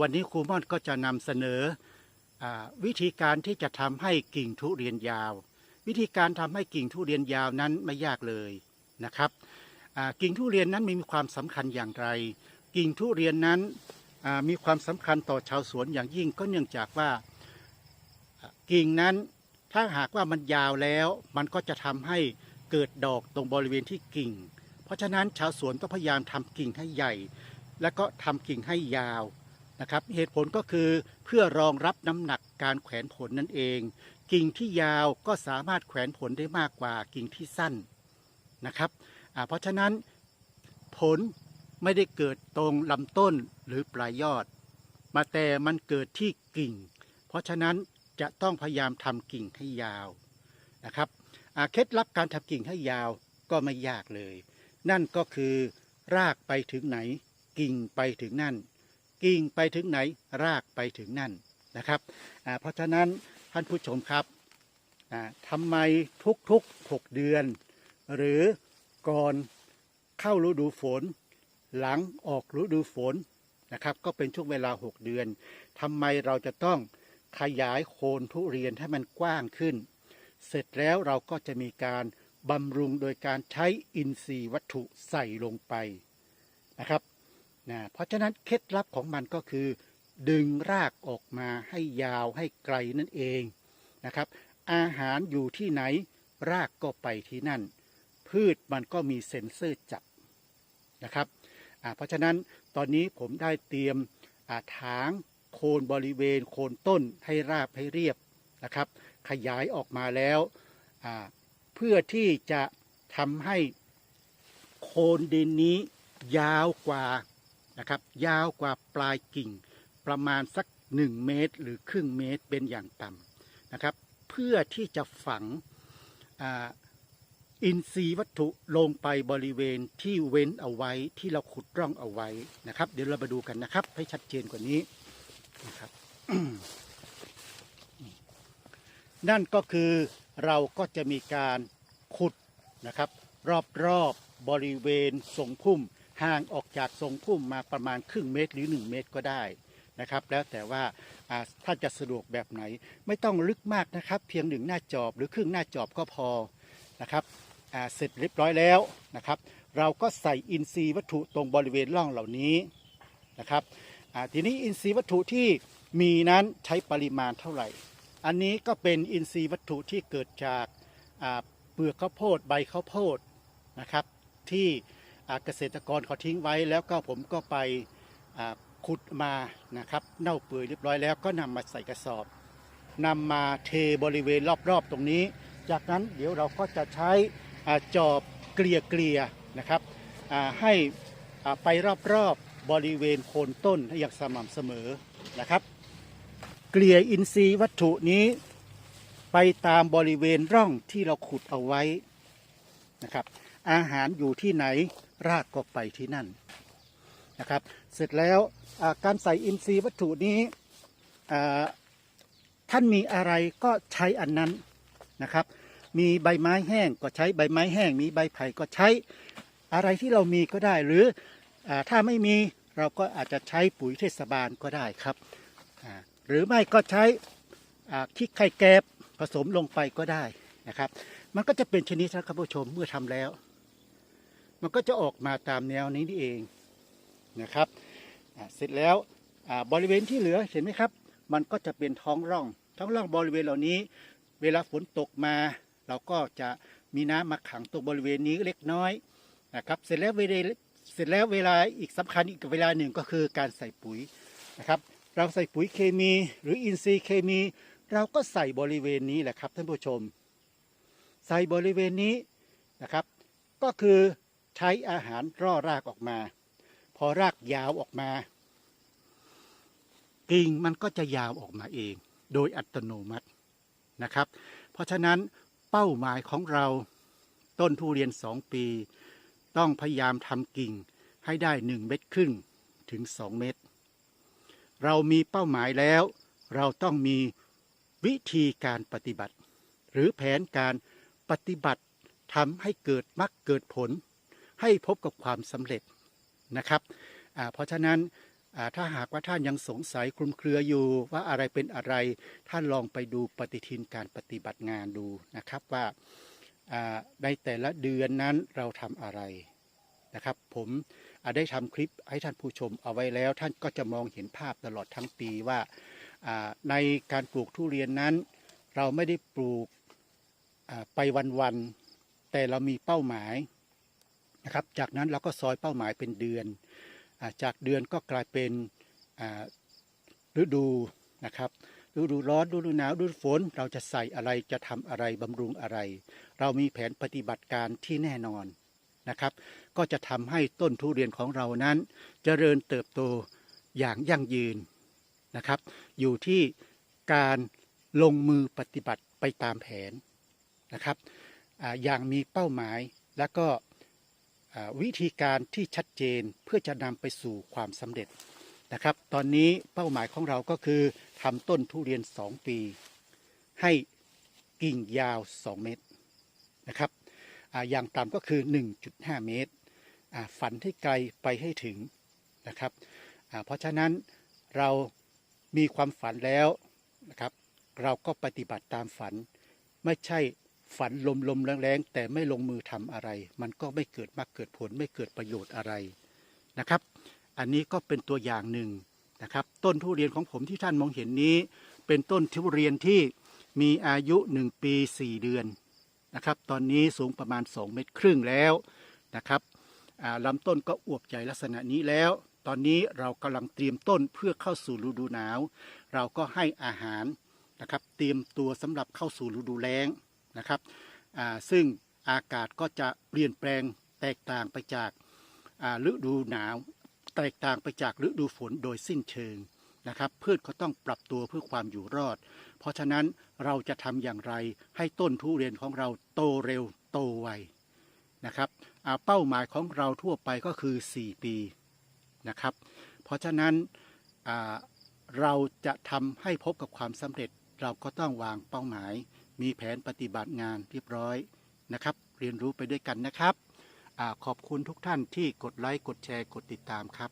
วันนี้ครูม่อนก็จะนำเสนออวิธีการที่จะทำให้กิ่งทุเรียนยาว วิธีการทำให้กิ่งทุเรียนยาวนั้นไม่ยากเลยนะครับกิ่งทุเรียนนั้นมีความสำคัญอย่างไร กิ่งทุเรียนนั้นมีความสำคัญต่อชาวสวนอย่างยิ่งก็เนื่องจากว่ากิ่งนั้นถ้าหากว่ามันยาวแล้วมันก็จะทำให้เกิดดอกตรงบริเวณที่กิ่ง เพราะฉะนั้นชาวสวนต้องพยายามทำกิ่งให้ใหญ่ และก็ทำกิ่งให้ยาว นะครับ เหตุผลก็คือเพื่อรองรับน้ำหนักการแขวนผลนั่นเอง กิ่งที่ยาวก็สามารถแขวนผลได้มากกว่ากิ่งที่สั้นนะครับเพราะฉะนั้นผลไม่ได้เกิดตรงลำต้นหรือปลายยอด มาแต่มันเกิดที่กิ่ง เพราะฉะนั้นจะต้องพยายามทำกิ่งให้ยาวนะครับเคล็ดลับการทำกิ่งให้ยาวก็ไม่ยากเลย นั่นก็คือรากไปถึงไหนกิ่งไปถึงนั่น กิ่งไปถึงไหนรากไปถึงนั่นนะครับเพราะฉะนั้นท่านผู้ชมครับอ่าทำไมทุกๆ 6 เดือน หรือก่อนเข้าฤดูฝน หลังออกฤดูฝนนะครับก็เป็นช่วงเวลา 6 เดือนทำไมเราจะต้องขยายโคนทุเรียนให้มันกว้างขึ้น เสร็จแล้วเราก็จะมีการบำรุงโดยการใช้อินทรีย์วัตถุใส่ลงไปนะครับ นะเพราะฉะนั้นเคล็ดลับของมันก็คือ ดึงรากออกมาให้ยาวให้ไกลนั่นเองนะครับ อาหารอยู่ที่ไหนรากก็ไปที่นั่น พืชมันก็มีเซ็นเซอร์จับนะครับเพราะฉะนั้นตอนนี้ผมได้เตรียมถางโคนบริเวณโคนต้นให้ราบให้เรียบนะครับ ขยายออกมาแล้วเพื่อที่จะทำให้โคนดินนี้ยาวกว่า นะครับ ยาวกว่าปลายกิ่งประมาณสัก 1 เมตร หรือครึ่งเมตรเป็นอย่างต่ำนะครับ เพื่อที่จะฝังออินทรีย์วัตถุลงไปบริเวณที่เว้นเอาไว้ที่เราขุดร่องเอาไว้นะครับ เดี๋ยวเรามาดูกันนะครับ ให้ชัดเจนกว่านี้นะครับนั่นก็คือเราก็จะมีการขุดนะครับ รอบๆบบริเวณทรงพุ่ม ห่างออกจากทรงพุ่มมาประมาณครึ่งเมตรหรือ 1 เมตรก็ได้นะครับ แล้วแต่ว่าอ่าถ้าจะสะดวกแบบไหน ไม่ต้องลึกมากนะครับ เพียงหนึ่งหน้าจอบหรือครึ่งหน้าจอบก็พอนะครับเสร็จเรียบร้อยแล้วนะครับ เราก็ใส่อินทรีย์วัตถุตรงบริเวณร่องเหล่านี้นะครับทีนี้อินทรีย์วัตถุที่มีนั้นใช้ปริมาณเท่าไหร่ อันนี้ก็เป็นอินทรีย์วัตถุที่เกิดจากเปลือกข้าวโพดใบข้าวโพดนะครับที่ เกษตรกรเขาทิ้งไว้แล้วก็ผมก็ไปขุดมานะครับเน่าเปื่อยเรียบร้อยแล้วก็นำมาใส่กระสอบนำมาเทบริเวณรอบๆตรงนี้ จากนั้นเดี๋ยวเราก็จะใช้จอบเกลี่ยเกลี่ยๆนะครับให้ไปรอบๆบริเวณโคนต้นอย่างสม่ำเสมอนะครับ เกลี่ยอินทรีย์วัตถุนี้ไปตามบริเวณร่องที่เราขุดเอาไว้นะครับ อาหารอยู่ที่ไหน รากก็ไปที่นั่นนะครับ เสร็จแล้วการใส่อินทรีย์วัตถุนี้ท่านมีอะไรก็ใช้อันนั้นนะครับ มีใบไม้แห้งก็ใช้ใบไม้แห้ง มีใบไผ่ก็ใช้อะไรที่เรามีก็ได้ หรืออถ้าไม่มีเราก็อาจจะใช้ปุ๋ยเทศบาลก็ได้ครับหรือไม่ก็ใช้ขี้ไข่แกบผสมลงไปก็ได้นะครับ มันก็จะเป็นชนิดนะครับผู้ชมเมื่อทำแล้ว มันก็จะออกมาตามแนวนี้นี่เองนะครับเสร็จแล้วบริเวณที่เหลือเห็นไหมครับ มันก็จะเป็นท้องร่อง ท้องร่องบริเวณเหล่านี้ เวลาฝนตกมา เราก็จะมีน้ำมาขังตรงบริเวณนี้เล็กน้อยนะครับ เสร็จแล้วเวลาเสร็จแล้วเวลาอีกสำคัญอีกเวลาหนึ่งก็คือการใส่ปุ๋ยนะครับ เราใส่ปุ๋ยเคมีหรืออินทรีย์เคมี เราก็ใส่บริเวณนี้แหละครับท่านผู้ชม ใส่บริเวณนี้นะครับ ก็คือ ใช้อาหารร่อรากออกมา พอรากยาวออกมา กิ่งมันก็จะยาวออกมาเอง โดยอัตโนมัตินะครับ เพราะฉะนั้นเป้าหมายของเราต้นทุเรียนสองปี ต้องพยายามทำกิ่งให้ได้หนึ่งเม็ดครึ่งถึงสองเม็ดเรามีเป้าหมายแล้ว เราต้องมีวิธีการปฏิบัติ หรือแผนการปฏิบัติทำให้เกิดมรรคเกิดผล ให้พบกับความสำเร็จนะครับเพราะฉะนั้นถ้าหากว่าท่านยังสงสัยคลุมเครืออยู่ว่าอะไรเป็นอะไร ท่านลองไปดูปฏิทินการปฏิบัติงานดูนะครับว่าในแต่ละเดือนนั้นเราทำอะไรนะครับผมได้ทำคลิปให้ท่านผู้ชมเอาไว้แล้ว ท่านก็จะมองเห็นภาพตลอดทั้งปีว่าในการปลูกทุเรียนนั้น เราไม่ได้ปลูกไปวันๆแต่เรามีเป้าหมาย นะครับ จากนั้นเราก็ซอยเป้าหมายเป็นเดือนอาจากเดือนก็กลายเป็นฤดูนะครับฤดูร้อนฤดูหนาวฤดูฝนเราจะใส่อะไรจะทำอะไรบำรุงอะไร เรามีแผนปฏิบัติการที่แน่นอนนะครับ ก็จะทำให้ต้นทุเรียนของเรานั้นเจริญเติบโตอย่างยั่งยืนนะครับ อยู่ที่การลงมือปฏิบัติไปตามแผนนะครับออย่างมีเป้าหมายและก็ วิธีการที่ชัดเจนเพื่อจะนำไปสู่ความสำเร็จนะครับ ตอนนี้เป้าหมายของเราก็คือทำต้นทุเรียน 2 ปี ให้กิ่งยาว 2 เมตรนะครับออย่างต่ำก็คือ 1.5 เมตร ฝันให้ไกลไปให้ถึงนะครับ เพราะฉะนั้นเรามีความฝันแล้วนะครับ เราก็ปฏิบัติตามฝันไม่ใช่ ฝันลมลมๆแรงๆแต่ไม่ลงมือทำอะไร มันก็ไม่เกิดมากเกิดผลไม่เกิดประโยชน์อะไรนะครับ อันนี้ก็เป็นตัวอย่างหนึ่งนะครับ ต้นทุเรียนของผมที่ท่านมองเห็นนี้ เป็นต้นทุเรียนที่มีอายุ 1 ปี 4 เดือนนะครับ ตอนนี้สูงประมาณ 2 เมตรครึ่งแล้วนะครับลำต้นก็อวบใหญ่ลักษณะนี้แล้ว ตอนนี้เรากำลังเตรียมต้นเพื่อเข้าสู่ฤดูหนาว เราก็ให้อาหารนะครับ เตรียมตัวสำหรับเข้าสู่ฤดูแล้ง นะครับซึ่งอากาศก็จะเปลี่ยนแปลงแตกต่างไปจากฤดูหนาว แตกต่างไปจากฤดูฝนโดยสิ้นเชิงนะครับพืชก็ต้องปรับตัวเพื่อความอยู่รอด เพราะฉะนั้นเราจะทำอย่างไรให้ต้นทุเรียนของเราโตเร็วโตไวนะครับเป้าหมายของเราทั่วไปก็คือ 4 ปีนะครับ เพราะฉะนั้นเราจะทำให้พบกับความสำเร็จเราก็ต้องวางเป้าหมาย มีแผนปฏิบัติงานเรียบร้อยนะครับ เรียนรู้ไปด้วยกันนะครับอขอบคุณทุกท่านที่กดไลค์กดแชร์กดติดตามครับ